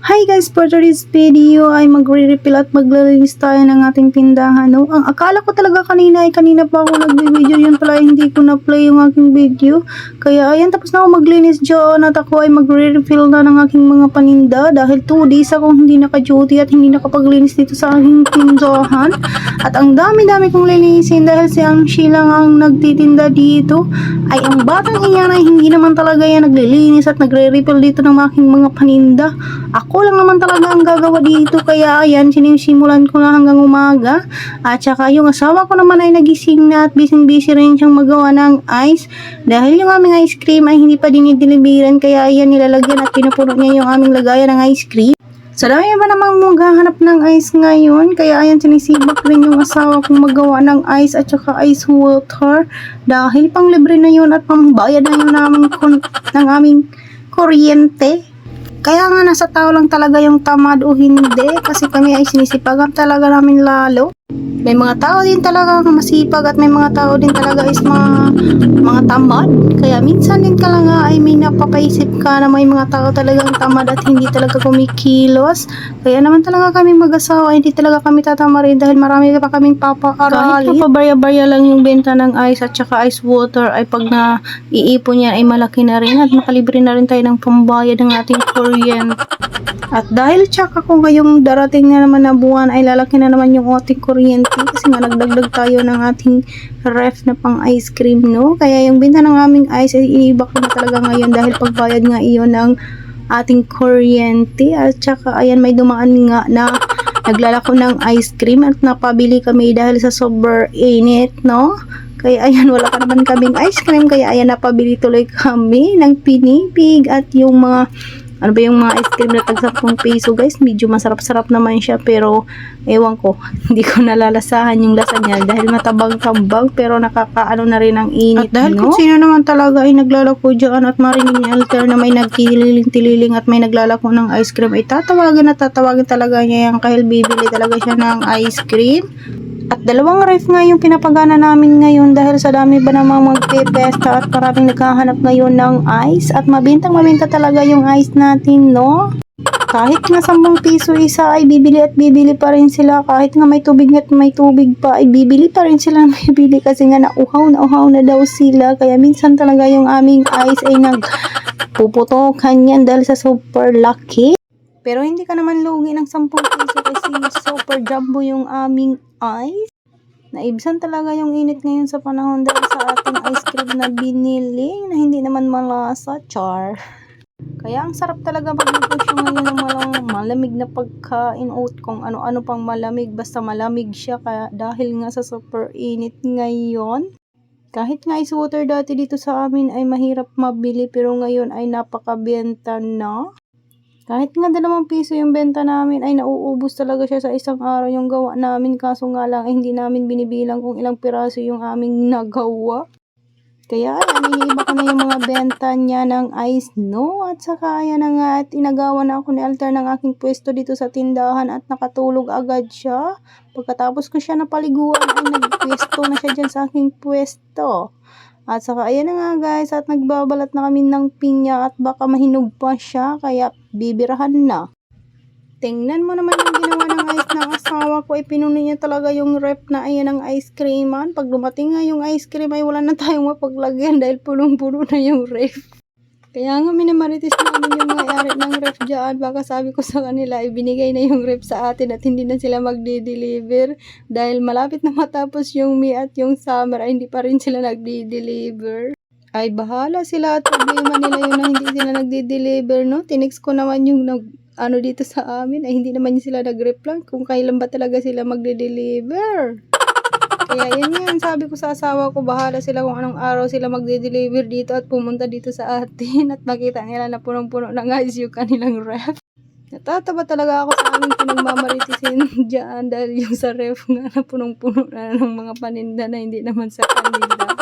Hi guys, for today's video ay magre-refill at maglilinis tayo ng ating tindahan. No? Ang akala ko talaga kanina ay kanina pa ako nag-video. Yun pala hindi ko na-play yung aking video. Kaya ayan, tapos na ako maglinis dyan at ako ay magre-refill na ng aking mga paninda. Dahil 2 days ako hindi naka-duty at hindi nakapaglinis dito sa aking tindahan. At ang dami-dami kong linisin dahil si ang lang ang nagtitinda dito. Ay ang batang iyan ay hindi naman talaga yan naglilinis at nagre-refill dito ng aking mga paninda. Ako lang naman talaga ang gagawa dito kaya ayan sinisimulan ko na hanggang umaga. At saka yung asawa ko naman ay nagising na at busy-busy rin siyang magawa ng ice. Dahil yung aming ice cream ay hindi pa dinideliveran kaya ayan nilalagyan at pinupuno niya yung aming lagayan ng ice cream sa dami ba namang maghahanap ng ice ngayon? Kaya ayan, sinisibak rin yung asawa kong magawa ng ice at saka ice water. Dahil pang libre na yun at pangbayad na yun namin ng aming kuryente. Kaya nga nasa tao lang talaga yung tamad o hindi kasi kami ay sinisipagan talaga namin lalo. May mga tao din talaga masipag at may mga tao din talaga is mga mga tamad. Kaya minsan din talaga ay may napapaisip ka na may mga tao talagang tamad at hindi talaga kumikilos. Kaya naman talaga kami mag-asawa, hindi talaga kami tatamarin dahil marami pa kaming papaaralin. Kahit pabarya-barya lang yung benta ng ice at saka ice water ay pag na iipon yan ay malaki na rin at makalibre na rin tayo ng pambayad ng ating kuryente. At dahil tsaka ko ngayong darating na naman na buwan ay lalaki na naman yung ating kuryente kasi nga nagdagdag tayo ng ating ref na pang ice cream no. Kaya yung binta ng aming ice ay iniba ko na talaga ngayon dahil pagbayad nga iyon ng ating kuryente at tsaka ayan may dumaan nga na naglalako ng ice cream at napabili kami dahil sa sober init no. Kaya ayan, wala pa naman kaming ice cream. Kaya ayan, napabili tuloy kami ng pinipig at yung mga ano ba yung mga ice cream na tag 10 piso guys medyo masarap-sarap naman siya pero ewan ko hindi ko nalalasahan yung lasa niya dahil matabang-tabang pero nakakaano na rin ang init at dahil no? kung sino naman talaga ay naglalako dyan at marinig ni Alter na may nagtililing-tililing at may naglalako ng ice cream ay tatawagan at tatawagan talaga niya yan kahil bibili talaga siya ng ice cream at dalawang ref nga yung pinapagana namin ngayon dahil sa dami ba namang magpipesta at maraming naghahanap ngayon ng ice at mabintang mabinta talaga yung ice natin, no? Kahit nga 10 piso isa ay bibili at bibili pa rin sila. Kahit nga may tubig at may tubig pa ay bibili pa rin sila ng bibili kasi nga nauhaw na uhaw na daw sila. Kaya minsan talaga yung aming ice ay nagpuputokan yan dahil sa super lucky. Pero hindi ka naman lugi ng 10 piso kasi super jumbo yung aming ice. Naibsan talaga yung init ngayon sa panahon dahil sa ating ice cream na binili na hindi naman malasa, char. Kaya ang sarap talaga mag-negosyo ngayon ng malang malamig na pagkain oat kung ano-ano pang malamig basta malamig siya kaya dahil nga sa super init ngayon. Kahit nga ice water dati dito sa amin ay mahirap mabili pero ngayon ay napakabenta na. Kahit nga dalawang piso yung benta namin ay nauubos talaga siya sa isang araw yung gawa namin kaso nga lang ay hindi namin binibilang kung ilang piraso yung aming nagawa. Kaya ayan, iniiba ko na yung mga benta niya ng ice no at saka ayan na nga at inagawa na ako ni Alter ng aking pwesto dito sa tindahan at nakatulog agad siya. Pagkatapos ko siya napaliguan ay nagpwesto na siya dyan sa aking pwesto. At saka ayan na nga guys at nagbabalat na kami ng pinya at baka mahinog pa siya kaya bibirahan na. Tingnan mo naman yung ginawa ng ice ng asawa ko. Ipinuno niya talaga yung rep na ayan ng ice creaman. Pag dumating nga yung ice cream ay wala na tayong mapaglagyan dahil punong-puno na yung ref. Kaya nga minamaritis namin yung mga ari ng ref dyan. Baka sabi ko sa kanila, ibinigay na yung ref sa atin at hindi na sila magdi-deliver. Dahil malapit na matapos yung May at yung summer ay hindi pa rin sila nagdi-deliver. Ay bahala sila at problema nila yun na hindi sila nagdi-deliver, no? Tinext ko naman yung nag, ano dito sa amin ay hindi naman sila nag-reply kung kailan ba talaga sila magde-deliver. Kaya yan, sabi ko sa asawa ko, bahala sila kung anong araw sila magde-deliver dito at pumunta dito sa atin at makita nila na punong-puno ng ice yung kanilang ref. Natatawa talaga ako sa aming pinagmamaritisin dyan dahil yung sa ref nga na punong-puno na ng mga paninda na hindi naman sa kanila.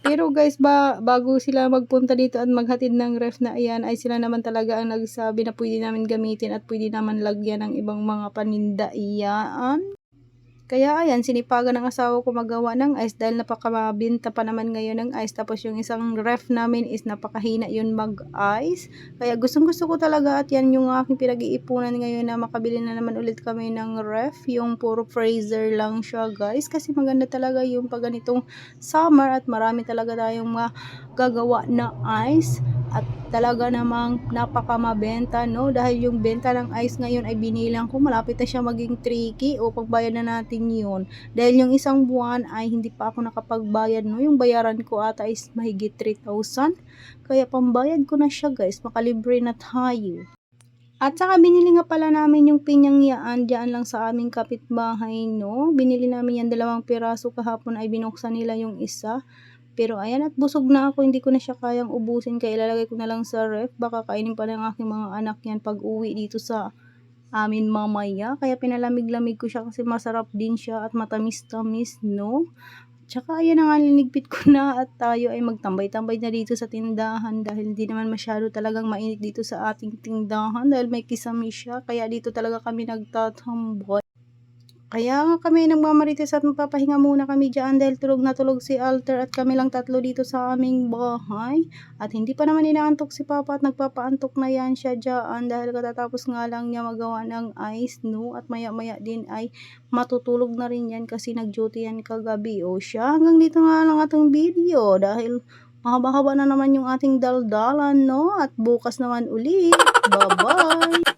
Pero guys, ba, bago sila magpunta dito at maghatid ng ref na iyan, ay sila naman talaga ang nagsabi na pwede namin gamitin at pwede naman lagyan ng ibang mga paninda iyan. Kaya ayan, sinipagan ng asawa ko magawa ng ice dahil napakamabinta pa naman ngayon ng ice. Tapos yung isang ref namin is napakahina yun mag-ice. Kaya gustong gusto ko talaga at yan yung aking pinag-iipunan ngayon na makabili na naman ulit kami ng ref. Yung puro freezer lang siya guys. Kasi maganda talaga yung pag summer at marami talaga tayong magagawa na ice. At talaga namang napakamabenta no? Dahil yung benta ng ice ngayon ay binilang ko malapit na siya maging tricky o pagbayad na natin yun. Dahil yung isang buwan ay hindi pa ako nakapagbayad no? Yung bayaran ko ata is mahigit 3,000 kaya pambayad ko na siya guys. Makalibre na tayo. At saka binili nga pala namin yung pinyang yaan dyan lang sa aming kapitbahay no? Binili namin yan dalawang piraso kahapon ay binuksan nila yung isa pero ayan at busog na ako, hindi ko na siya kayang ubusin kaya ilalagay ko na lang sa ref. Baka kainin pa ng aking mga anak yan pag uwi dito sa amin mamaya. Kaya pinalamig-lamig ko siya kasi masarap din siya at matamis-tamis, no? Tsaka ayan na nga ko na at tayo ay magtambay-tambay na dito sa tindahan dahil hindi naman masyado talagang mainit dito sa ating tindahan dahil may kisame siya. Kaya dito talaga kami nagtatambay. Kaya nga kami nagmamarites at magpapahinga muna kami dyan dahil tulog na tulog si Alter at kami lang tatlo dito sa aming bahay. At hindi pa naman inaantok si Papa at nagpapaantok na yan siya dyan dahil katatapos nga lang niya magawa ng ice no at maya maya din ay matutulog na rin yan kasi nag-duty yan kagabi o siya. Hanggang dito nga lang atong video dahil mahaba-haba na naman yung ating daldalan no at bukas naman ulit. Bye-bye!